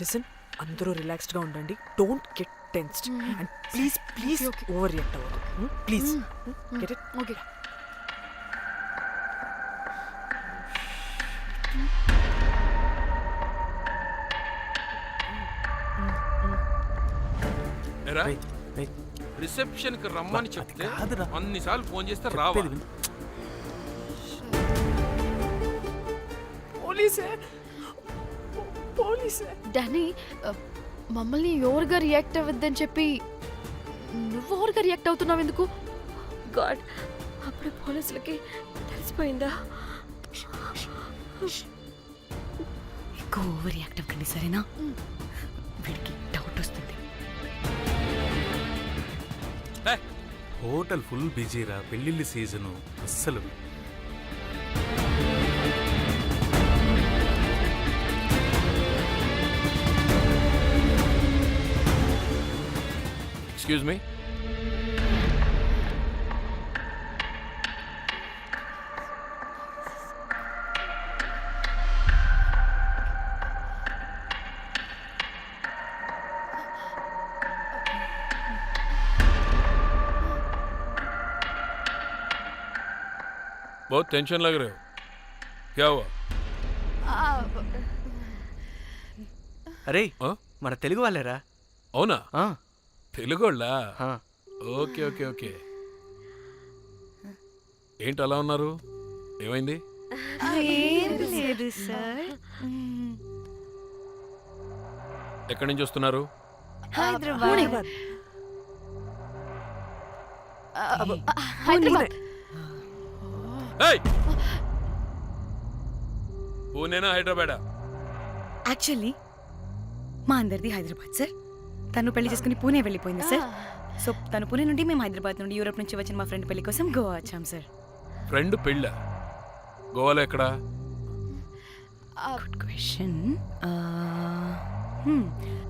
Listen అందరూ రిలాక్స్డ్గా ఉండండి. Don't get tensed and please please over react అవ్వదు ప్లీజ్ గెట్ ఇట్ ఓకే రిసెప్షన్కి రమ్మని అది చెప్తే. అన్నిసార్లు ఫోన్ చేస్తే రావా? చెప్పేది విను. పోలీసే. పోలీసే. డానీ మమ్మల్ని ఎవరుగా రియాక్ట్ అవ్వద్దని చెప్పి నువ్వు ఎవరుగా రియాక్ట్ అవుతున్నావు ఎందుకు? గాడ్ అప్పుడు పోలీసులకి తెలిసిపోయిందా? ఎక్కువ ఓవర్ రియాక్ట్ అవ్వకండి సరేనా? వీడికి డౌట్ వస్తుంది. హోటల్ ఫుల్ బిజీరా పెళ్ళిళ్ళ సీజను అస్సలు ఎక్స్క్యూజ్ మీ बहुत टेंशन लग रहे हो क्या हुआ అరే ఆ? మన తెలుగు వాళ్ళేరా అవునా ఆ, తెలుగోళ్ళా. Okay okay okay. ఏంటి అలా ఉన్నారు? ఏమైంది? లేదు సార్. ఎక్కడి నుంచి వస్తున్నారు? హైదరాబాద్. హైదరాబాద్. ఏయ్! పూణేనా హైదరాబాదా యాక్చువల్లీ మా అందరిది హైదరాబాద్ సార్. తను పెళ్ళి చేసుకుని పూణే వెళ్ళిపోయింది సార్. సో తను పూణే నుండి మేము హైదరాబాద్ నుండి యూరోప్ నుంచి వచ్చిన మా ఫ్రెండ్ పెళ్ళి కోసం గోవా వచ్చాం సార్. ఫ్రెండ్ పెళ్ళ? గోవాలో ఎక్కడా? గుడ్ క్వశ్చన్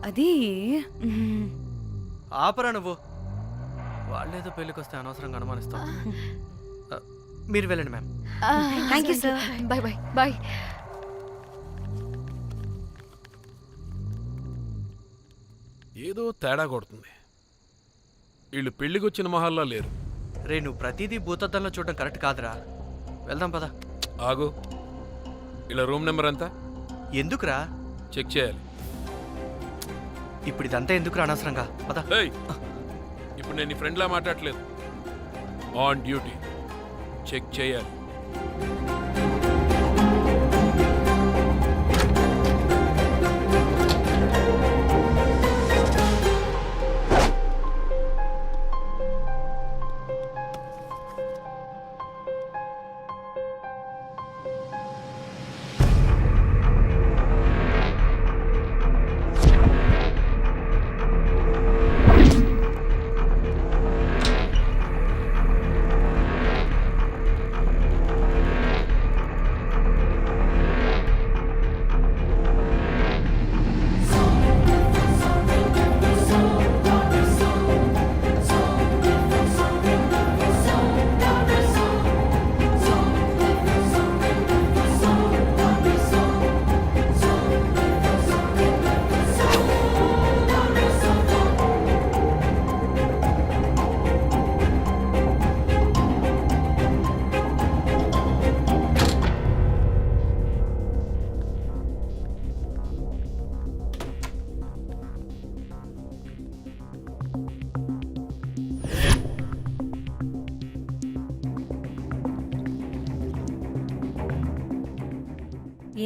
అది ఆపరా నువ్వు. వాళ్ళేదో పెళ్ళికి వస్తే అనవసరంగా అనుమానిస్తాం. మీరు వెళ్ళండి ma'am. Thank you, sir. Bye bye bye ఏదో తేడా కొడుతుంది. వీళ్ళు పెళ్ళికి వచ్చిన మహల్లా లేరు. రే నువ్వు ప్రతిదీ భూతద్దంలో చూడడం కరెక్ట్ కాదురా. వెళ్దాం పద. ఆగు. ఇలా రూమ్ నెంబర్ ఎంత? ఎందుకురా? చెక్ చేయాలి. ఇప్పుడు ఇదంతా ఎందుకురా అనవసరంగా? పద. ఏయ్! ఇప్పుడు నేను నీ ఫ్రెండ్లా మాట్లాడట్లేదు. On duty. చెక్ చేయాలి.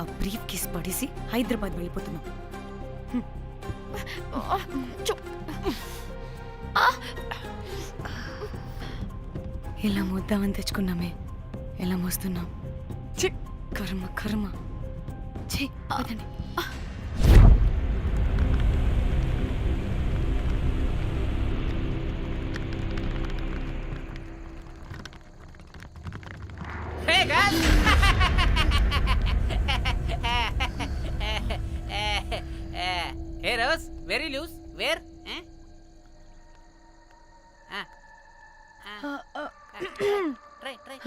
ఆ బ్రీఫ్ కేస్ పడేసి హైదరాబాద్ వెళ్ళిపోతున్నాం చు. ఇలా మోద్దామని తెచ్చుకున్నామే ఎలా మోస్తున్నాం ఛీ! కర్మ కర్మ ఛీ,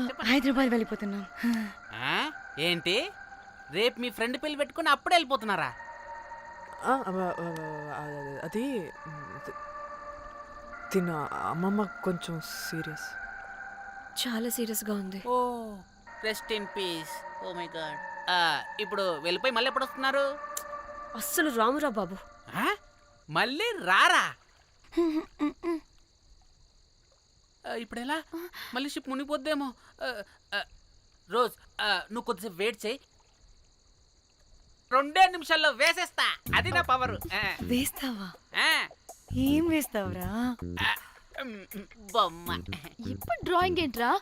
హైదరాబాద్ వెళ్ళిపోతున్నాం. ఏంటి? రేపు మీ ఫ్రెండ్ పెళ్ళి పెట్టుకుని అప్పుడే వెళ్ళిపోతున్నారా? ఆ, అవ, అవ, అవ, అది మ్, తి- తిన అమ్మమ్మ కొంచెం సీరియస్. చాలా సీరియస్గా ఉంది. ఓ rest in peace oh my God ఇప్పుడు వెళ్ళిపోయి మళ్ళీ ఎప్పుడు వస్తున్నారు? అస్సలు రామురా బాబు. ఆ? మళ్ళీ రారా? ఇప్పుడు ఎలా మళ్ళీ షిప్ మునిగిపోద్దేమో. రోజ్ నువ్వు కొద్దిసేపు వెయిట్ చేయి. రెండే నిమిషాల్లో వేసేస్తా. అది నా పవర్. వేస్తావా? ఏం వేస్తావురా? బొమ్మ. ఇప్పుడు డ్రాయింగ్ ఏంట్రా?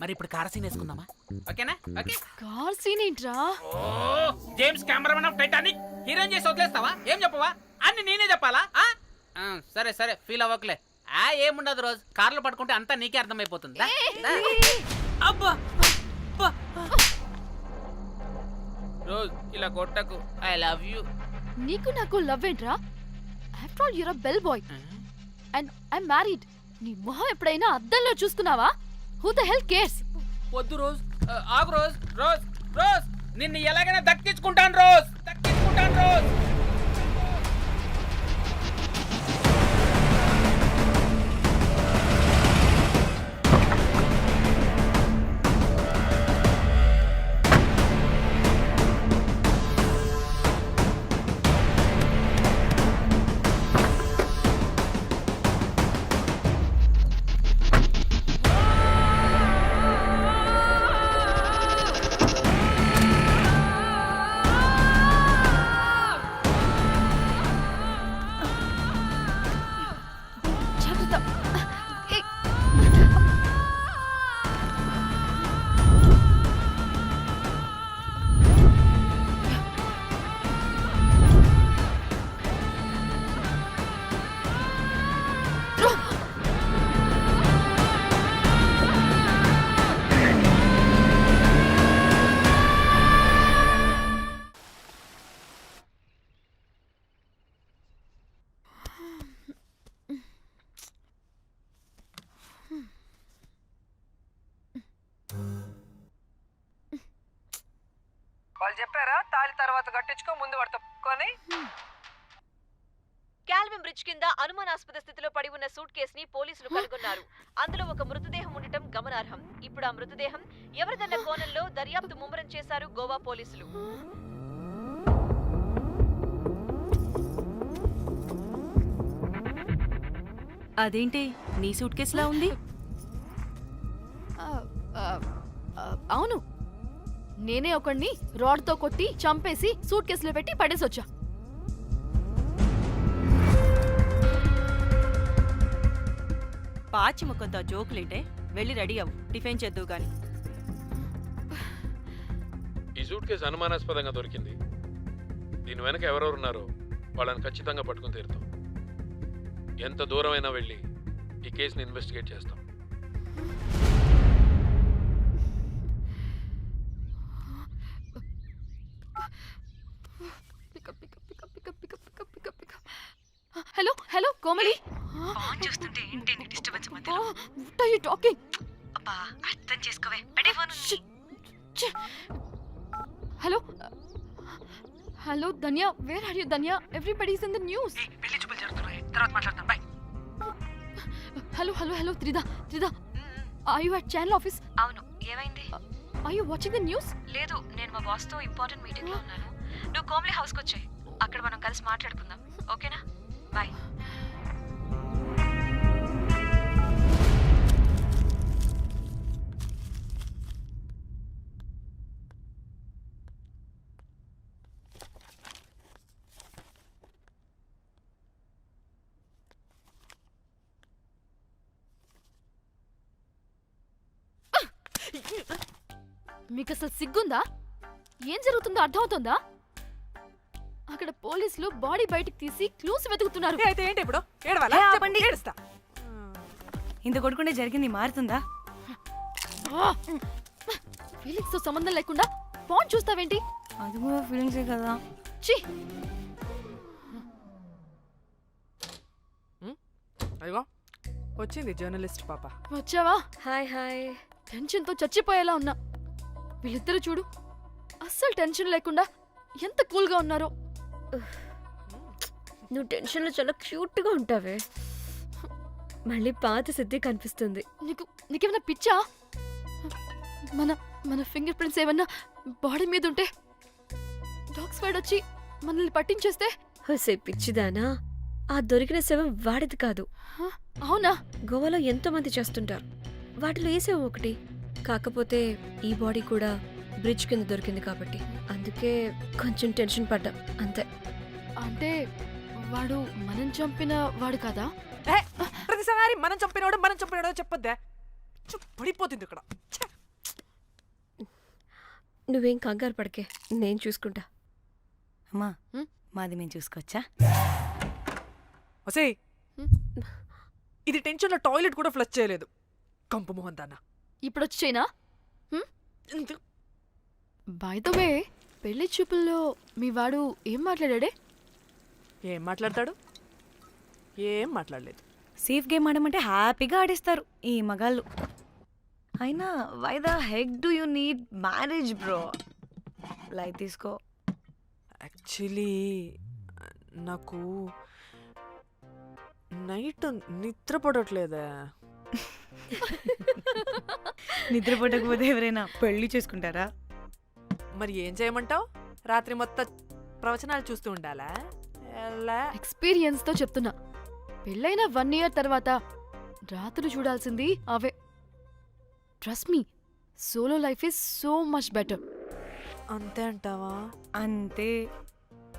మరి ఇప్పుడు కార్ సీన్ వేసుకుందామా? ఓకేనా? ఓకే. కార్ సీన్ ఏంట్రా? James cameraman of Titanic. Heroine చేసి వదిలేస్తావా? ఏం చెప్పవా? అన్ని నేనే చెప్పాలా? ఆ? ఆ, సరే సరే ఫీల్ అవ్వకలే. ఆ ఏముండదు రోజు. కార్లో పట్టుకుంటే అంతా నీకే అర్థమైపోతుంది. దా, దా. అబ్బా అబ్బా. రోజ్ ఇలా కొట్టకు. I love you. నీకు నాకు లవ్ ఏంట్రా? After all your bell boy and I married నీ మొహం ఎప్పుడైనా అద్దంలో చూసుకున్నావా? హూ ద హెల్ కేర్స్ వద్దు రోజ్. ఆ, ఆగు రోజ్. Rose Rose. నిన్ను ఎలాగైనా దక్కించుకుంటాను రోజ్. దక్కించుకుంటాను రోజ్. కట్టించుకో ముందు వాడితో కొని కాల్విన్ బ్రిడ్జ్ కింద అనుమానాస్పద స్థితిలో పడి ఉన్న సూట్ కేసుని పోలీసులు కనుగొన్నారు. అందులో ఒక మృతదేహం ఉండటం గమనార్హం. ఇప్పుడు ఆ మృతదేహం ఎవరిదన్న కోణంలో దర్యాప్తు ముమ్మరం చేశారు గోవా పోలీసులు. అదేంటి? నీ సూట్ కేసులా ఉంది? ఆ, ఆ, ఆ, అవును. నేనే ఒకడిని రాడ్తో కొట్టి చంపేసి సూట్ కేసులో పెట్టి పడేసి వచ్చా పాచి ముఖంతో జోకులేంటే వెళ్ళి రెడీ అవ్వు. టిఫిన్ చేద్దువు గాని. ఈ సూట్ కేసు అనుమానాస్పదంగా దొరికింది. దీని వెనక ఎవరెవరు ఉన్నారో వాళ్ళని ఖచ్చితంగా పట్టుకుని తీరుతాం. ఎంత దూరమైనా వెళ్ళి ఈ కేసుని ఇన్వెస్టిగేట్ చేస్తాం. హలో కోమలి. ఫోన్ చూస్తుంటే ఏంటి నీ డిస్టర్బెన్స్ మధ్యలో వాట్ ఆర్ యు టాకింగ్ అబ్బా అర్థం చేసుకోవే. పెట్టే phone hello hello Dhanya where are you Dhanya? Everybody is in the news పెళ్ళి చూపులు జరుగుతున్నాయి. తర్వాత మాట్లాడతాం bye hello hello hello Tridha Tridha are you at channel office అవును. ఏమైంది? Are you watching the news లేదు నేను మా బాస్తో ఇంపార్టెంట్ మీటింగ్లో ఉన్నాను. నువ్వు కోమ్లీ హౌస్కి వచ్చాయి. అక్కడ మనం కలిసి మాట్లాడుకుందాం. ఓకేనా? బాయ్ మీకు అసలు సిగ్గుందా? ఏం జరుగుతుందో అర్థమవుతుందా? అక్కడ పోలీసులు బాడీ బయటికి తీసి క్లూస్ వెతుకుతున్నారు. అయితే ఏంటి ఇప్పుడు? ఏడవాలా? చెప్పండి ఏడుస్తా. ఇంత కొడుకుంటే జరిగింది మారుతుందా? ఫీలింగ్స్తో సంబంధం లేకుండా ఫోన్ చూస్తావేంటి? అది కూడా ఫీలింగ్స్ కదా. చి అయ్యో వచ్చింది జర్నలిస్ట్ పాప. వచ్చావా? Hi hi. టెన్షన్తో చచ్చిపోయేలా ఉన్నా. వీళ్ళిద్దరు చూడు అస్సలు టెన్షన్ లేకుండా ఎంత కూల్గా ఉన్నారో. నువ్వు టెన్షన్లో చాలా క్యూట్గా ఉంటావే. మళ్ళీ పాత సిద్ధి కనిపిస్తుంది. నీకు నీకేమైనా పిచ్చా? మన మన ఫింగర్ ప్రింట్స్ ఏమన్నా బాడీ మీద ఉంటే డాగ్స్ వైడ్ వచ్చి మనల్ని పట్టించేస్తే? హోసే పిచ్చిదానా? ఆ దొరికిన శవం వాడిది కాదు. హ? అవునా? గోవాలో ఎంతో మంది చేస్తుంటారు. వాటిలో ఏ శవం ఒకటి? కాకపోతే ఈ బాడీ కూడా బ్రిడ్జ్ కింద దొరికింది కాబట్టి. అందుకే కొంచెం టెన్షన్ పడ్డా అంతే. అంటే వాడు మనం చంపిన వాడు కదా? ఏ, ప్రతిసారి మనం చంపినవాడు మనం చంపినవాడు చెప్పొద్దే. చు, పడిపోతుంది ఇక్కడ. ఛే. నువ్వేం కంగారు పడకే నేను చూసుకుంటా. అమ్మా హ్మ్? మాది మేము చూసుకోవచ్చా? ఒసేయ్? ఇది టెన్షన్లో టాయిలెట్ కూడా ఫ్లష్ చేయలేదు. కంపు మోహన్ దాన్న ఇప్పుడు వచ్చి చైనా బై ద వే పెళ్ళి చూపుల్లో మీ వాడు ఏం మాట్లాడాడే? ఏం మాట్లాడతాడు? ఏం మాట్లాడలేదు. సేఫ్ గేమ్ ఆడమంటే హ్యాపీగా ఆడిస్తారు ఈ మగాళ్ళు. అయినా why the heck do you need marriage bro light తీసుకో. యాక్చువల్లీ నాకు నైట్ నిద్ర పడట్లేదే. నిద్రపోటకపోతే ఎవరైనా పెళ్ళి చేసుకుంటారా? మరి ఏం చేయమంటావు? రాత్రి మొత్తం ప్రవచనాలు చూస్తూ ఉండాలా? ఎలా? ఎక్స్పీరియన్స్తో చెప్తున్నా. పెళ్ళైన వన్ ఇయర్ తర్వాత రాత్రులు చూడాల్సింది అవే. Trust me solo life is so much better అంతే అంటావా? అంతే.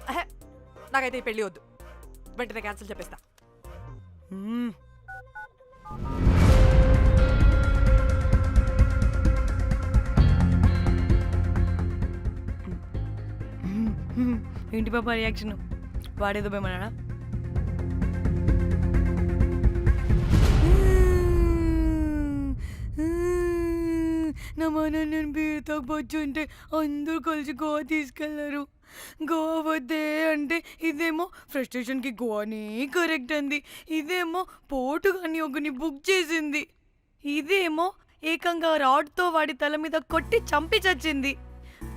అహే, నాకైతే ఈ పెళ్ళి వద్దు. వెంటనే క్యాన్సిల్ చెప్పేస్తా మ్మ్. ఏంటి పాప రియాక్షన్ వాడేదో భయమన్నాడా నా మన నేను బీరుతో అందరూ కలిసి గోవా తీసుకెళ్ళారు. గోవా వద్దే అంటే ఇదేమో ఫ్రస్ట్రేషన్కి గోవానే కరెక్ట్ అంది. ఇదేమో పోటు కానీ ఒకని బుక్ చేసింది. ఇదేమో ఏకంగా రాడ్తో వాడి తల మీద కొట్టి చంపి చచ్చింది.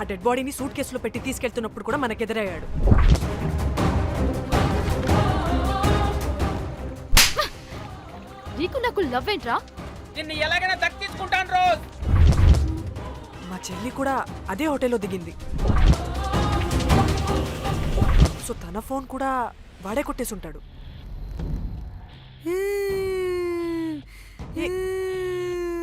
ఆ డెడ్ బాడీని సూట్ కేసులో పెట్టి తీసుకెళ్తున్నప్పుడు కూడా మనకెదురయ్యాడు నీకు నాకు లవ్ ఏంట్రా? నిన్ను ఎలాగైనా దక్కించుకుంటాను రోజ్. మా చెల్లి కూడా అదే హోటల్లో దిగింది. సో తన ఫోన్ కూడా వాడే కొట్టేసి ఉంటాడు ఏ-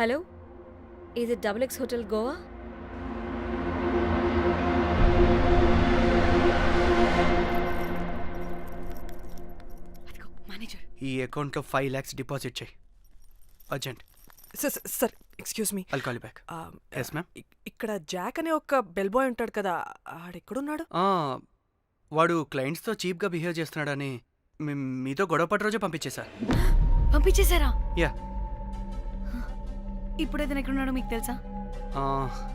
హలో ఇది double X hotel Goa? Manager. ఈ అకౌంట్లో ఫైవ్ ల్యాక్స్ డిపాజిట్ చేయి. Urgent. Sir sir excuse me. I'll call back yes ma'am ఇక్కడ జాక్ అనే ఒక బెల్ బాయ్ ఉంటాడు కదా ఆడెక్కడున్నాడు? వాడు క్లయింట్స్తో చీప్గా బిహేవ్ చేస్తున్నాడని మీ- మీతో గొడవ పడి రోజే పంపించేశా. పంపించేశారా? యా ఇప్పుడు అతను ఎక్కడున్నాడో మీకు తెలుసా?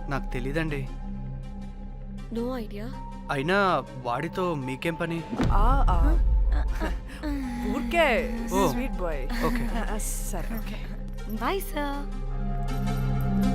నాకు తెలీదండి. No idea. అయినా వాడితో మీకేం పని? ఆ, ఆ. ఊరికే ఓ. Sweet boy. ఓకే. సరే ఓకే. Bye sir.